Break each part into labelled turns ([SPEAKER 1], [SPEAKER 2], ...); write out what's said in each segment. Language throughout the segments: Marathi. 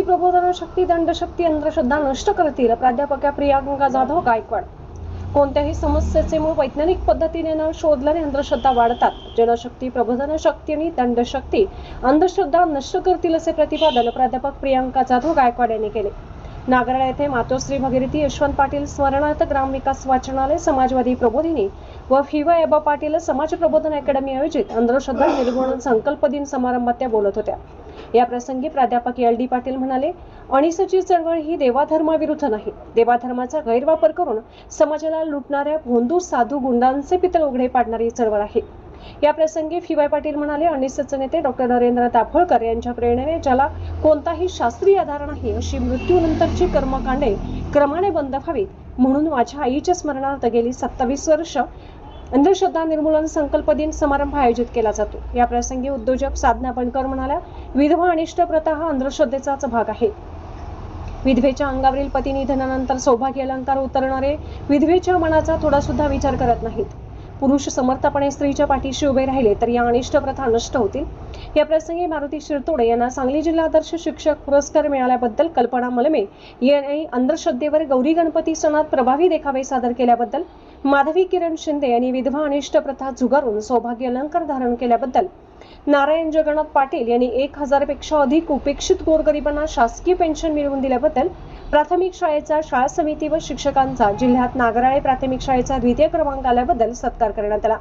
[SPEAKER 1] जनशक्ती प्रबोधन शक्ती दंडशक्ती अंधश्रद्धा नष्ट करतील. प्राध्यापका प्रियांका जाधव गायकवाड. कोणत्याही समस्येचे मूळ वैज्ञानिक पद्धतीने न शोधल्याने अंधश्रद्धा वाढतात. जनशक्ती प्रबोधन शक्ती आणि दंडशक्ती अंधश्रद्धा नष्ट करतील असे प्रतिपादन प्राध्यापक प्रियांका जाधव गायकवाड यांनी केले. नागराळ येथे मातोश्री भगीरथी यशवंत पाटील स्मरणार्थ ग्रामविकास वाचनालय समाजवादी प्रबोधिनी व फिवा एबा पाटील समाज प्रबोधन अकॅडमी आयोजित अंधश्रद्धा निर्मूलन संकल्प दिन समारंभात त्या बोलत होत्या. या प्रसंगी प्राध्यापक एल डी पाटील म्हणाले अणिसची चळवळ ही देवाधर्माविरुद्ध नाही. देवाधर्माचा गैरवापर करून समाजाला लुटणाऱ्या भोंदू साधू गुंडांचे पितळ उघडे पाडणारी चळवळ आहे. या प्रसंगी फिवाय पाटील म्हणाले अनिसचे नेते डॉक्टर नरेंद्र दाभोळकर यांच्या प्रेरणेने ज्याला कोणताही शास्त्रीय आधार नाही अशी मृत्यूनंतरची कर्मकांडे क्रमाने बंद व्हावीत म्हणून माझ्या आईच्या स्मरणार्थ गेली सत्तावीस वर्ष अंधश्रद्धा निर्मूलन संकल्प दिन समारंभ आयोजित केला जातो. या प्रसंगी उद्योजक साधना बनकर म्हणाल्या विधवा अनिष्ट प्रथा हा अंधश्रद्धेचाच भाग आहे. विधवेच्या अंगावरील पती निधनानंतर सौभाग्य अलंकार उतरणारे विधवेच्या मनाचा थोडा सुद्धा विचार करत नाहीत. पुरुष समर्थपणे स्त्रीच्या पाठीशी उभे राहिले तर या अनिष्ट प्रथा नष्ट होतील. या प्रसंगी मारुती शिरतोडे यांना सांगली जिल्हा आदर्श शिक्षक पुरस्कार मिळाल्याबद्दल कल्पना मलमे यांनी अंधश्रद्धेवर गौरी गणपती सणात प्रभावी देखावे सादर केल्याबद्दल माधवी किरण शिंदे यांनी विधवा अनिष्ट प्रथा झुगारून सौभाग्य अलंकार धारण केल्याबद्दल नारायण जगन्नाथ पाटील यांनी एक हजारपेक्षा अधिक उपेक्षित गोरगरिबांना शासकीय पेन्शन मिळवून दिल्याबद्दल प्राथमिक शाळेचा शाळा समिती व शिक्षकांचा जिल्ह्यात नागराळे प्राथमिक शाळेचा द्वितीय क्रमांक आल्याबद्दल सत्कार करण्यात आला.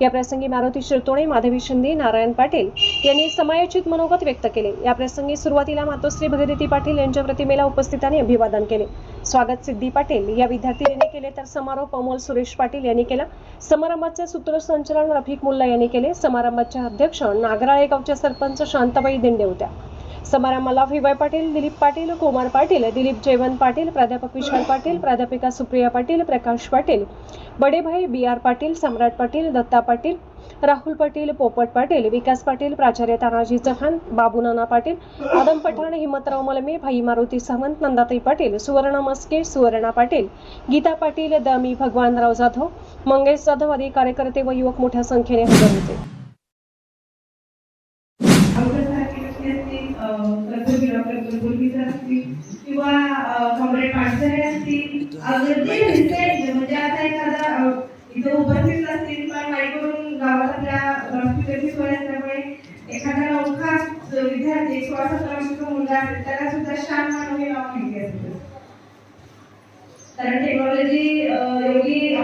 [SPEAKER 1] या प्रसंगी मारुती शिरतोणे माधवी शिंदे नारायण पाटील यांनी समायोचित मनोगत व्यक्त केले. या प्रसंगी सुरुवातीला मातोश्री भगीरथी पाटील यांच्या प्रतिमेला उपस्थितांनी अभिवादन केले. स्वागत सिद्धी पाटील या विद्यार्थिनीने केले तर समारोप अमोल सुरेश पाटील यांनी केला. समारंभाचे सूत्रसंचालन रफिक मुल्ला यांनी केले. समारंभाचे अध्यक्ष नागराळे गावच्या सरपंच शांताबाई दिंडे होत्या. समारंभाला व्ही पाटील दिलीप पाटील कुमार पाटील दिलीप जयवंत पाटील प्राध्यापक विशाल पाटील प्राध्यापिका सुप्रिया पाटील प्रकाश पाटील बडेभाई बी आर पाटील सम्राट पाटील दत्ता पाटील राहुल पाटील पोपट पाटील विकास पाटील प्राचार्य तानाजी चव्हाण बाबू नाना पाटील आदम पठाण हिमतराव मलमे भाई मारुती सावंत नंदाताई पाटील सुवर्णा मस्के सुवर्णा पाटील गीता पाटील दमी भगवानराव जाधव मंगेश जाधव आदी कार्यकर्ते व युवक मोठ्या संख्येने हजर होते.
[SPEAKER 2] अवघडसारखी व्यक्ती असतील किंवा कॉम्रेड पाटसरे असतील. अगदी रिसेंट म्हणजे आता एखादा इथं उपस्थित असतील पण माईकडून गावात आपल्या हॉस्पिटलची सोय असल्यामुळे एखादा नौखा विद्यार्थी सोळा सतरा वर्षाचा मुलगा असेल त्याला सुद्धा श्याम मानव हे नाव माहिती असतं. कारण टेक्नॉलॉजी एवढी